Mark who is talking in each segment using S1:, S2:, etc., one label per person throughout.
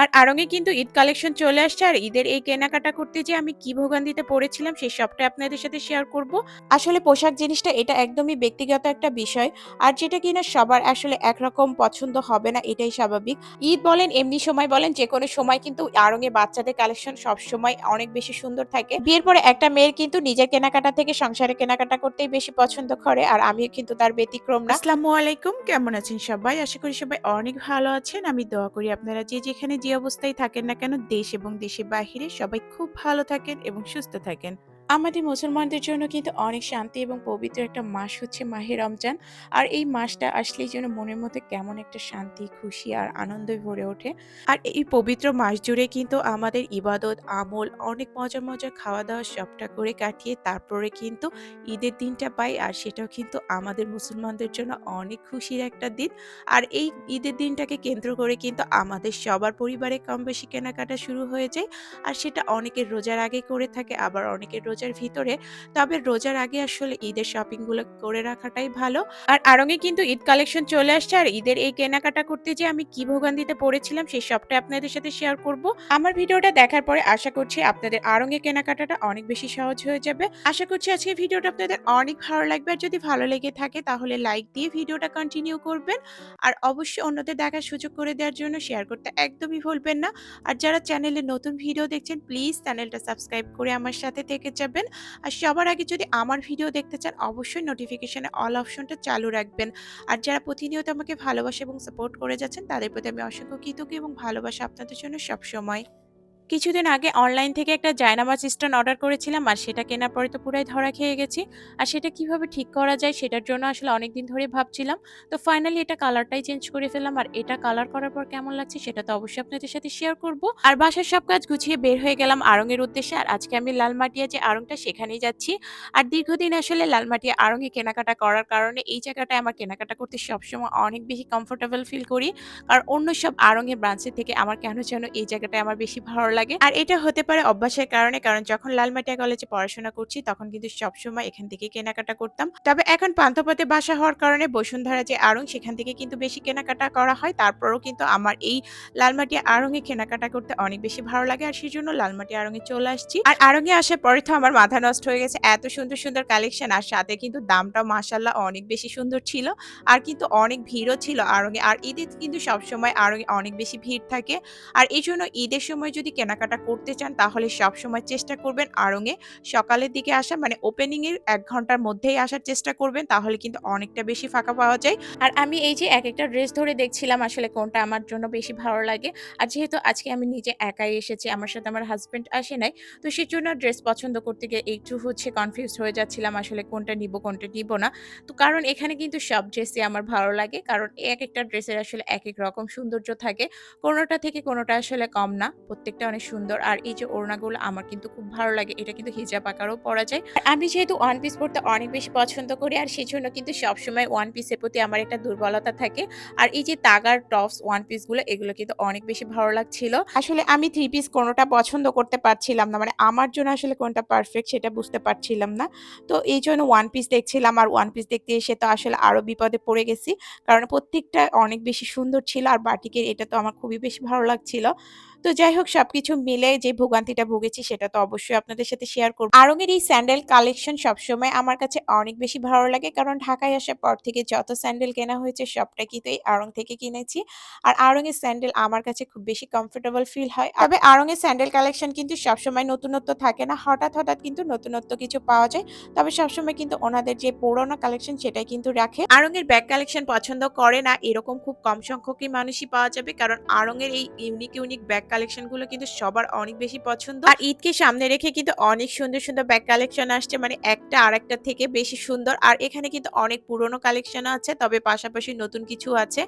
S1: আর আড়ং-এ কিন্তু ঈদ কালেকশন চলে আসছে আর ঈদের এই কেনাকাটা করতে যেয়ে আমি কি ভোগান্তিতে পড়েছিলাম, সেই সবটাই আপনাদের সাথে শেয়ার করব। আসলে পোশাক জিনিসটা এটা একদমই ব্যক্তিগত একটা বিষয়। আর যেটা কিনা সবার আসলে একরকম পছন্দ হবে না, এটাই স্বাভাবিক। ঈদ বলেন, এমনি সময় বলেন, যেকোনো সময় কিন্তু আড়ং-এ বাচ্চাদের কালেকশন সবসময় অনেক বেশি সুন্দর থাকে। বিয়ের পরে একটা মেয়ের কিন্তু নিজের কেনাকাটা থেকে সংসারে কেনাকাটা করতেই বেশি পছন্দ করে, আর আমিও কিন্তু তার ব্যতিক্রম না। আসসালামু আলাইকুম, কেমন আছেন সবাই? আশা করি সবাই অনেক ভালো আছেন। আমি দোয়া করি আপনারা যে যেখানে যে অবস্থায় থাকেন না কেন, দেশ এবং দেশের বাহিরে সবাই খুব ভালো থাকেন এবং সুস্থ থাকেন। আমাদের মুসলমানদের জন্য কিন্তু অনেক শান্তি এবং পবিত্র একটা মাস হচ্ছে মাহে রমজান। আর এই মাসটা আসলেই যেন মনের মধ্যে কেমন একটা শান্তি, খুশি আর আনন্দে ভরে ওঠে। আর এই পবিত্র মাস জুড়ে কিন্তু আমাদের ইবাদত, আমল, অনেক মজা মজা খাওয়া-দাওয়া সবটা করে কাটিয়ে তারপরে কিন্তু ঈদের দিনটা পাই। আর সেটাও কিন্তু আমাদের মুসলমানদের জন্য অনেক খুশির একটা দিন। আর এই ঈদের দিনটাকে কেন্দ্র করে কিন্তু আমাদের সবার পরিবারে কম বেশি কেনাকাটা শুরু হয়ে যায়। আর সেটা অনেকের রোজার আগে করে থাকে, আবার অনেকের রোজার ভিতরে। তবে রোজার আগে আসলে ঈদের শপিংগুলো করে রাখাটাই ভালো। আর আড়ং-এ কিন্তু ঈদ কালেকশন চলে আসছে, আর ঈদের এই কেনাকাটা করতে যে আমি কি ভোগান্তিতে পড়েছিলাম, সেই সবটাই আপনাদের সাথে শেয়ার করব। আমার ভিডিওটা দেখার পরে আশা করছি আপনাদের আড়ং-এ কেনাকাটাটা অনেক বেশি সহজ হয়ে যাবে। আশা করছি আজকের ভিডিওটা আপনাদের অনেক ভালো লাগবে, আর যদি ভালো লেগে থাকে তাহলে লাইক দিয়ে ভিডিওটা কন্টিনিউ করবেন। আর অবশ্যই অন্যদের দেখার সুযোগ করে দেওয়ার জন্য শেয়ার করতে একদমই ভুলবেন না। আর যারা চ্যানেলে নতুন ভিডিও দেখছেন প্লিজ চ্যানেলটা সাবস্ক্রাইব করে আমার সাথে থেকে যাবেন। আর সবার আগে যদি আমার ভিডিও দেখতে চান, অবশ্যই নোটিফিকেশানে অল অপশনটা চালু রাখবেন। আর যারা প্রতিনিয়ত আমাকে ভালোবাসা এবং সাপোর্ট করে যাচ্ছেন, তাদের প্রতি আমি অসংখ্য কৃতজ্ঞ এবং ভালোবাসা আপনাদের জন্য সবসময়। কিছুদিন আগে অনলাইন থেকে একটা জায়নামাজ স্ট্যান্ড অর্ডার করেছিলাম আর সেটা কেনার পরে তো পুরাই ধরা খেয়ে গেছি। আর সেটা কীভাবে ঠিক করা যায় সেটার জন্য আসলে অনেকদিন ধরে ভাবছিলাম। তো ফাইনালি এটা কালারটাই চেঞ্জ করে ফেললাম। আর এটা কালার করার পর কেমন লাগছে সেটা তো অবশ্যই আপনাদের সাথে শেয়ার করব। আর বাসার সব কাজ গুছিয়ে বের হয়ে গেলাম আড়ং-এর উদ্দেশ্যে। আর আজকে আমি লালমাটিয়া যে আড়ংটা সেখানেই যাচ্ছি। আর দীর্ঘদিন আসলে লালমাটিয়া আড়ং-এ কেনাকাটা করার কারণে এই জায়গাটায় আমার কেনাকাটা করতে সবসময় অনেক বেশি কমফোর্টেবল ফিল করি। কারণ অন্য সব আড়ং-এর ব্রাঞ্চের থেকে আমার কেন যেন এই জায়গাটায় আমার বেশি ভালো। আর এটা হতে পারে অভ্যাসের কারণে কারণ যখন লালমাটিয়া কলেজে পড়াশোনা করছি তখন কিন্তু সবসময় এখান থেকে কেনাকাটা করতাম। তবে এখন পান্থপথে বাসা হওয়ার কারণে বসুন্ধরা যে আড়ং সেখান থেকে কিন্তু বেশি কেনাকাটা করা হয়। তারপরেও কিন্তু আমার এই লালমাটিয়া আড়ং-এ কেনাকাটা করতে অনেক বেশি ভালো লাগে আর সেজন্য লালমাটিয়া আড়ং-এ চলে আসছি। আর আড়ং-এ আসার পরে তো আমার মাথা নষ্ট হয়ে গেছে। এত সুন্দর, সুন্দর কালেকশন আর সাথে কিন্তু দামটাও মাশাআল্লাহ অনেক বেশি সুন্দর ছিল। আর কিন্তু অনেক ভিড়ও ছিল আড়ং-এ। আর ঈদে কিন্তু সবসময় আড়ং-এ অনেক বেশি ভিড় থাকে। আর এই জন্য ঈদের সময় যদি কেনাকাটা করতে চান, তাহলে সবসময় চেষ্টা করবেন আড়ং-এ সকালের দিকে আসা মানে ওপেনিং এর ১ ঘণ্টার মধ্যেই আসার চেষ্টা করবেন, তাহলে কিন্তু অনেকটা বেশি ফাঁকা পাওয়া যায়। আর আমি এই যে একেকটা ড্রেস ধরে দেখছিলাম, আসলে কোনটা আমার জন্য বেশি ভালো লাগে। আর যেহেতু আজকে আমি নিজে একাই এসেছি, আমার সাথে আমার হাসব্যান্ড আসে নাই। তো সেজন্য ড্রেস পছন্দ করতে গিয়ে একটু হচ্ছে কনফিউজ হয়ে যাচ্ছিলাম, আসলে কোনটা নিবো কোনটা নিবো না। তো কারণ এখানে কিন্তু সব ড্রেসই আমার ভালো লাগে। কারণ এক একটা ড্রেসের আসলে এক এক রকম সৌন্দর্য থাকে। কোনটা থেকে কোনটা আসলে কম না। প্রত্যেকটা অনেক সুন্দর। আর এই যে ওড়নাগুলো আমার কিন্তু খুব ভালো লাগে। এটা কিন্তু হিজাব আকারেও পরা যায়। আর আমি যেহেতু ওয়ান পিস পড়তে অনেক বেশি পছন্দ করি, আর সেজন্য কিন্তু সবসময় ওয়ান পিসের প্রতি আমার একটা দুর্বলতা থাকে। আর এই যে তাগার টপস ওয়ান পিসগুলো এগুলো কিন্তু অনেক বেশি ভালো লাগছিল। আসলে আমি থ্রি পিস কোনোটা পছন্দ করতে পারছিলাম না। মানে আমার জন্য আসলে কোনটা পারফেক্ট সেটা বুঝতে পারছিলাম না। তো এই জন্য ওয়ান পিস দেখছিলাম আর ওয়ান পিস দেখতে এসে তো আসলে আরও বিপদে পড়ে গেছি। কারণ প্রত্যেকটা অনেক বেশি সুন্দর ছিল আর বাটিকের এটা তো আমার খুবই বেশি ভালো লাগছিল। তো যাই হোক সবকিছু মিলে যে ভোগান্তিটা ভুগেছি সেটা তো অবশ্যই আপনাদের সাথে শেয়ার করব। আড়ং-এর এই স্যান্ডেল কালেকশন সবসময় আমার কাছে অনেক বেশি ভালো লাগে। কারণ ঢাকায় আসার পর থেকে যত স্যান্ডেল কেনা হয়েছে সবটা কিন্তু এই আড়ং থেকে কিনেছি। আর আড়ং-এর স্যান্ডেল আমার কাছে খুব বেশি কমফোর্টেবল ফিল হয়। তবে আড়ং-এর স্যান্ডেল কালেকশন কিন্তু সবসময় নতুনত্ব থাকে না। হঠাৎ, হঠাৎ কিন্তু নতুনত্ব কিছু পাওয়া যায়। তবে সবসময় কিন্তু ওনাদের যে পুরোনো কালেকশন সেটাই কিন্তু রাখে। আড়ং-এর ব্যাগ কালেকশন পছন্দ করে না এরকম খুব কম সংখ্যকই মানুষই পাওয়া যাবে। কারণ আড়ং-এর এই ইউনিক, ইউনিক ব্যাগ কালেকশনগুলো কিন্তু সবার অনেক বেশি পছন্দ। আর ঈদকে সামনে রেখে কিন্তু অনেক সুন্দর, সুন্দর ব্যাগ কালেকশন আসছে। মানে একটা আর একটা থেকে বেশি সুন্দর। আর এখানে কিন্তু অনেক পুরোনো কালেকশন আছে। তবে পাশাপাশি নতুন কিছু আছে।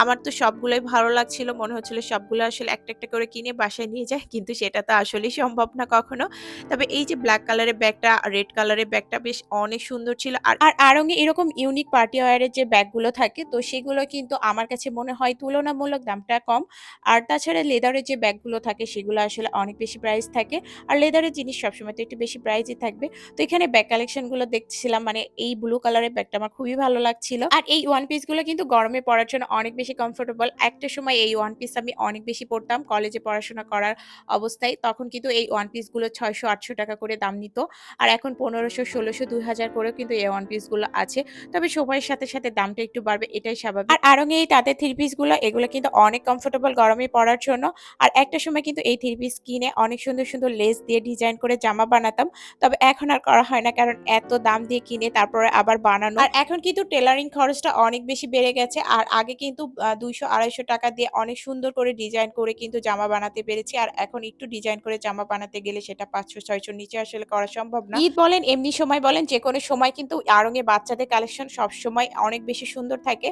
S1: আমার তো সবগুলোই ভালো লাগছিল। মনে হচ্ছিল সবগুলো আসলে একটা, একটা করে কিনে বাসায় নিয়ে যায় কিন্তু সেটা তো আসলেই সম্ভব না কখনো। তবে এই যে ব্ল্যাক কালারের ব্যাগটা, রেড কালারের ব্যাগটা বেশ অনেক সুন্দর ছিল। আর আর আড়ং-এ এরকম ইউনিক পার্টি ওয়্যার এর যে ব্যাগগুলো থাকে তো সেগুলো কিন্তু আমার কাছে মনে হয় তুলনামূলক দামটা কম। আর তাছাড়া লেদারের যে ব্যাগগুলো থাকে সেগুলো আসলে অনেক বেশি প্রাইস থাকে। আর লেদারের জিনিস সবসময় তো একটু বেশি প্রাইজই থাকবে। তো এখানে ব্যাগ কালেকশনগুলো দেখছিলাম মানে এই ব্লু কালারের ব্যাগটা আমার খুবই ভালো লাগছিল। আর এই ওয়ান পিসগুলো কিন্তু গরমে পড়ার জন্য অনেক বেশি কমফোর্টেবল। একটা সময় এই ওয়ান পিস আমি অনেক বেশি পড়তাম কলেজে পড়াশোনা করার অবস্থায়। তখন কিন্তু এই ওয়ান পিসগুলো ৳৬০০-৮০০ করে দাম নিত। আর এখন পনেরোশো ষোলোশো দুই হাজার করেও কিন্তু এই ওয়ান পিসগুলো আছে। তবে সময়ের সাথে, সাথে দামটা একটু বাড়বে এটাই স্বাভাবিক। আর আড়ং এই তাদের থ্রি পিসগুলো এগুলো কিন্তু অনেক কমফোর্টেবল গরমে পড়ার জন্য। আর একটা সময় কিন্তু এই থ্রি পিস কিনে অনেক সুন্দর, সুন্দর লেস দিয়ে ডিজাইন করে জামা বানাতাম। তবে এখন আর করা হয় না কারণ এত দাম দিয়ে কিনে তারপরে আবার বানানো। আর এখন কিন্তু টেলারিং খরচটা অনেক বেশি বেড়ে গেছে। আর আগে কিন্তু দুইশো আড়াইশো টাকা দিয়ে অনেক সুন্দর করে ডিজাইন করে কিন্তু জামা বানাতে পেরেছি। আর এখন একটু ডিজাইন করে জামা বানাতে গেলে সেটা ৳৫০০-৬০০ নিচে আসলে করা সম্ভব না। ঈদ বলেন এমনি সময় বলেন যেকোনো সময় কিন্তু এ বাচ্চাদের কালেকশন সবসময় অনেক বেশি সুন্দর থাকে।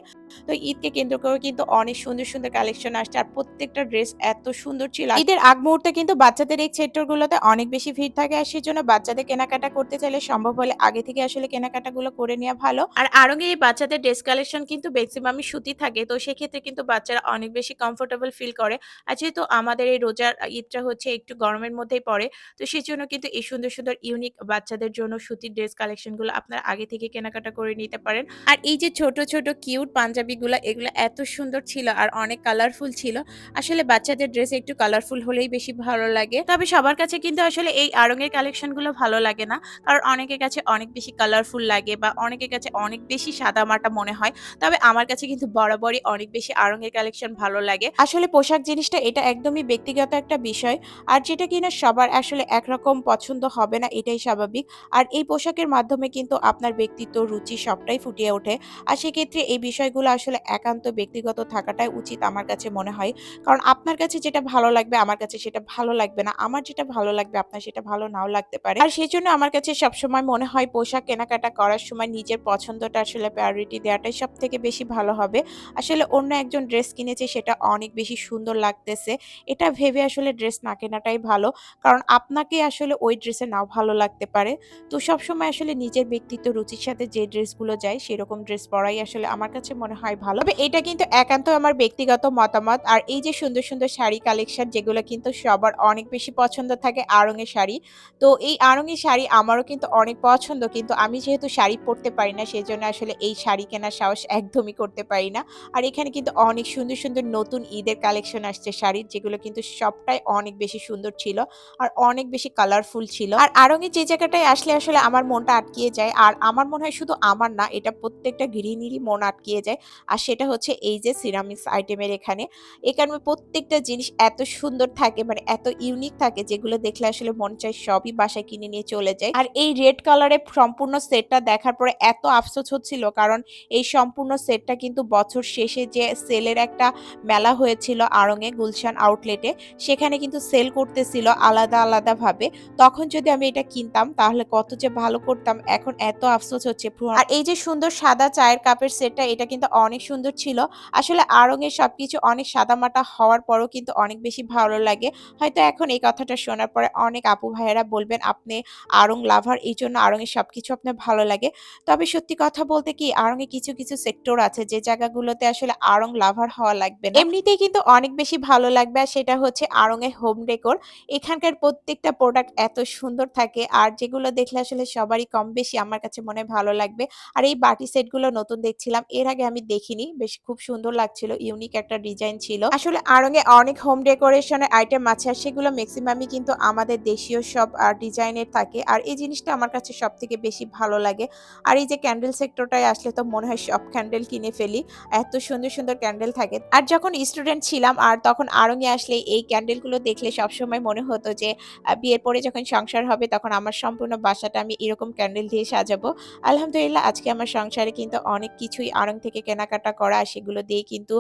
S1: তো ঈদকে কেন্দ্র করে কিন্তু অনেক সুন্দর, সুন্দর কালেকশন আসছে। আর প্রত্যেকটা ড্রেস এত সুন্দর ছিল। ঈদের আগ মুহূর্তে কিন্তু বাচ্চাদের এই সেক্টর গুলোতে অনেক বেশি ভিড় থাকে। আর সেজন্য বাচ্চাদের কেনাকাটা করতে চাইলে সম্ভব হলে আগে থেকে আসলে কেনাকাটাগুলো করে নেওয়া ভালো। আর এ এই বাচ্চাদের ড্রেস কালেকশন কিন্তু মেক্সিমামই সুতি থাকে। তো সেক্ষেত্রে কিন্তু বাচ্চারা অনেক বেশি কমফোর্টেবল ফিল করে। আর যেহেতু আমাদের এই রোজার ঈদটা হচ্ছে একটু গরমের মধ্যেই পড়ে। তো সেই জন্য কিন্তু এই সুন্দর, সুন্দর ইউনিক বাচ্চাদের জন্য সুতির ড্রেস কালেকশনগুলো আপনারা আগে থেকে কেনাকাটা করে নিতে পারেন। আর এই যে ছোট, ছোট কিউট পাঞ্জাবিগুলা এগুলো এত সুন্দর ছিল আর অনেক কালারফুল ছিল। আসলে বাচ্চাদের ড্রেস একটু কালারফুল হলেই বেশি ভালো লাগে। তবে সবার কাছে কিন্তু আসলে এই আড়ং এর কালেকশনগুলো ভালো লাগে না। কারণ অনেকের কাছে অনেক বেশি কালারফুল লাগে বা অনেকের কাছে অনেক বেশি সাদামাটা মনে হয়। তবে আমার কাছে কিন্তু বরাবরই অনেক বেশি আড়ং এর কালেকশন ভালো লাগে। আসলে পোশাক জিনিসটা এটা একদমই ব্যক্তিগত একটা বিষয়। আর যেটা কিনা সবার আসলে একরকম পছন্দ হবে না এটাই স্বাভাবিক। আর এই পোশাকের মাধ্যমে কিন্তু আপনার ব্যক্তিত্ব, রুচি সবটাই ফুটিয়ে ওঠে। আর সেক্ষেত্রে এই বিষয়গুলো আসলে একান্ত ব্যক্তিগত থাকাটাই উচিত আমার কাছে মনে হয়। কারণ আপনার কাছে যেটা ভালো লাগবে আমার কাছে সেটা ভালো লাগবে না। আমার যেটা ভালো লাগবে আপনার সেটা ভালো নাও লাগতে পারে। আর সেই জন্য আমার কাছে সবসময় মনে হয় পোশাক কেনাকাটা করার সময় নিজের পছন্দটা আসলে প্রায়োরিটি দেওয়াটাই সব থেকে বেশি ভালো হবে। আসলে অন্য একজন ড্রেস কিনেছে সেটা অনেক বেশি সুন্দর লাগতেছে। এটা ভেবে আসলে ড্রেস না কেনাটাই ভালো। কারণ আপনাকে আসলে ওই ড্রেসে নাও ভালো লাগতে পারে। তো সবসময় আসলে নিজের ব্যক্তিত্ব রুচির সাথে যে ড্রেসগুলো যায় সেরকম ড্রেস পরাই আসলে আমার কাছে মনে হয় ভালো। এটা কিন্তু একান্ত আমার ব্যক্তিগত মতামত। আর এই যে সুন্দর, সুন্দর শাড়ি কালেকশন যেগুলো কিন্তু সবার অনেক বেশি পছন্দ থাকে আড়ং-এর শাড়ি। তো এই আড়ং-এর শাড়ি আমারও কিন্তু অনেক পছন্দ। কিন্তু আমি যেহেতু শাড়ি পরতে পারি না সেই জন্য আসলে এই শাড়ি কেনার সাহস একদমই করতে পারি না। আর এখানে কিন্তু অনেক সুন্দর, সুন্দর নতুন ঈদের কালেকশন আসছে শাড়ির যেগুলো কিন্তু সবটাই অনেক বেশি সুন্দর ছিল। আর অনেক বেশি কালারফুল ছিল। আর আড়ং-এর যে জায়গাটায় আসলে আসলে আমার মনটা আটকিয়ে যায়। আর আমার মনে হয় শুধু আমার না এটা প্রত্যেকটা গৃহিণীরই মন আটকিয়ে যায়। আর সেটা হচ্ছে এই যে সিরামিক্স আইটেমের এখানে। এখানে প্রত্যেকটা জিনিস এত সুন্দর থাকে মানে এত ইউনিক থাকে যেগুলো দেখলে আসলে মন চায় সবই বাসায় কিনে নিয়ে চলে যায় আর এই রেড কালারের সম্পূর্ণ সেটটা দেখার পরে এত আফসোস হচ্ছিল কারণ এই সম্পূর্ণ সেটটা কিন্তু বছর শেষে যে সেলের একটা মেলা হয়েছিল আড়ং-এ গুলশান আউটলেটে সেখানে কিন্তু সেল করতেছিল আলাদা, আলাদা ভাবে। তখন যদি আমি এটা কিনতাম তাহলে কত যে ভালো করতাম এখন এত আফসোস হচ্ছে। আর এই যে সুন্দর সাদা চায়ের কাপের সেটটা এটা কিন্তু অনেক সুন্দর ছিল। আসলে আড়ং-এর সবকিছু অনেক সাদামাটা হওয়ার পরও কিন্তু অনেক বেশি ভালো লাগে। হয়তো এখন এই কথাটা শোনার পরে অনেক আপু ভাইয়েরা বলবেন আপনি আড়ং লাভার এইজন্য আড়ং-এর সবকিছু আপনার ভালো লাগে। তবে সত্যি কথা বলতে কি আড়ং-এ কিছু, কিছু সেক্টর আছে যে জায়গাগুলোতে আসলে আড়ং লাভার হওয়া লাগবে। এমনিতেই কিন্তু অনেক বেশি ভালো লাগবে আর সেটা হচ্ছে আড়ং-এর হোম ডেকোর। এখানকার প্রত্যেকটা প্রোডাক্ট এত সুন্দর থাকে আর যেগুলো দেখলে আসলে সবারই কম বেশি আমার কাছে মনে ভালো লাগবে। আর এই বাটি সেটগুলো নতুন দেখছিলাম। এর আগে আমি দেখিনি। বেশ খুব সুন্দর লাগছিল। ইউনিক একটা ডিজাইন ছিল। আসলে আড়ং-এ অনেক হোম ডেকোরেশন এর আইটেম আছে আর সেগুলো ম্যাক্সিমামই কিন্তু আমাদের দেশীয় সব ডিজাইনের থাকে। আর এই জিনিসটা আমার কাছে সব থেকে বেশি ভালো লাগে। আর এই যে ক্যান্ডেল সেক্টরটায় আসলে তো মনে হয় সব ক্যান্ডেল কিনে ফেলি। এত সুন্দর, সুন্দর ক্যান্ডেল থাকে। আর যখন স্টুডেন্ট ছিলাম আর তখন আড়ং-এ আসলে এই ক্যান্ডেলগুলো দেখলে সবসময় মনে হতো যে বিয়ের পরে যখন সংসার হবে তখন আমার সম্পূর্ণ বাসাটা আমি এরকম ক্যান্ডেল দিয়ে সাজাবো। আলহামদুলিল্লাহ আজকে আমার সংসারে কিন্তু অনেক কিছুই আড়ং থেকে কেনাকাটা করা সেগুলো দিয়ে কিন্তু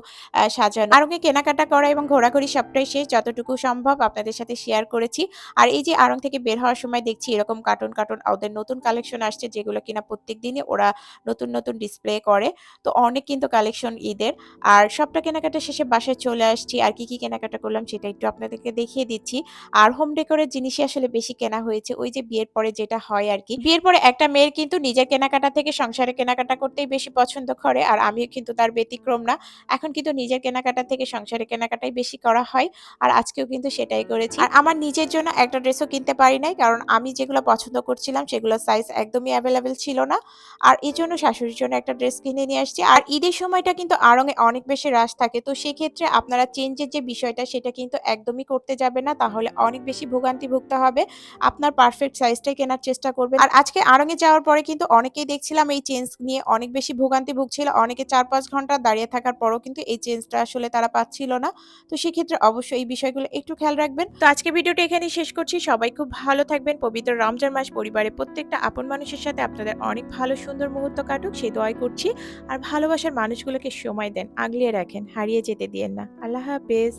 S1: সাজানো। আড়ং-এ কেনাকাটা করা এবং ঘোরাঘুরি সবটাই শেষ। যতটুকু সম্ভব আপনাদের সাথে শেয়ার করেছি। আর এই যে আড়ং থেকে বের হওয়ার সময় দেখছি এরকম কার্টুন, কার্টুন ওদের নতুন কালেকশন আসছে যেগুলো কিনা প্রত্যেকদিনই ওরা নতুন, নতুন ডিসপ্লে করে। তো অনেক কিন্তু কালেকশন ঈদের। আর সবটা কেনাকাটা শেষে বাসায় চলে আসছি। আর কি, কি কেনাকাটা করলাম সেটা একটু আপনাদেরকে দেখিয়ে দিচ্ছি। আর হোম ডেকোরের জিনিসই আসলে বেশি কেনা হয়েছে। ওই যে বিয়ের পরে যেটা হয় আর কি বিয়ের পরে একটা মেয়ের কিন্তু নিজের কেনাকাটা থেকে সংসারে কেনাকাটা করতেই বেশি পছন্দ করে। আর আমিও কিন্তু তার ব্যতিক্রম না। এখন কিন্তু নিজের কেনাকাটা থেকে সংসারের কেনাকাটাই বেশি করা হয়। আর আজকেও কিন্তু সেটাই করেছি। আর আমার নিজের জন্য একটা ড্রেসও কিনতে পারি নাই, কারণ আমি যেগুলো পছন্দ করছিলাম সেগুলো সাইজ একদমই অ্যাভেলেবেল ছিল না। আর এই জন্য শাশুড়ির জন্য একটা ড্রেস কিনে নিয়ে আসছি। আর ঈদের সময়টা কিন্তু আড়ংয়ে অনেক বেশি রাশ থাকে। তো সেক্ষেত্রে আপনারা চেঞ্জের যে বিষয়টা, সেটা কিন্তু একদমই করতে যাবে না। তাহলে অনেক বেশি ভোগান্তি ভুগতে হবে। আপনার পারফেক্ট সাইজটাই কেনার চেষ্টা করবেন। আর আজকে আড়ংয়ে যাওয়ার পরে কিন্তু অনেকেই দেখছিলাম এই চেঞ্জ নিয়ে অনেক বেশি ভোগান্তি ভুগছিল অনেকে চার পাঁচ ঘণ্টা দাঁড়িয়ে থাকার পরও কিন্তু এই চেঞ্জটা আসলে তারা পাচ্ছিল না। তো সেক্ষেত্রে অবশ্যই এই বিষয়গুলো একটু খেয়াল রাখবেন। তো আজকে ভিডিওটি এখানেই শেষ করছি। সবাই খুব ভালো থাকবেন। পবিত্র রমজান মাস পরিবারের প্রত্যেকটা আপন মানুষের সাথে আপনাদের অনেক ভালো সুন্দর মুহূর্ত কাটুক, সে দোয়াই করছি। আর ভালোবাসার মানুষগুলোকে সময় দেন, আগলিয়ে রাখেন, হারিয়ে যেতে দিয়েন না। আল্লাহ হাফেজ।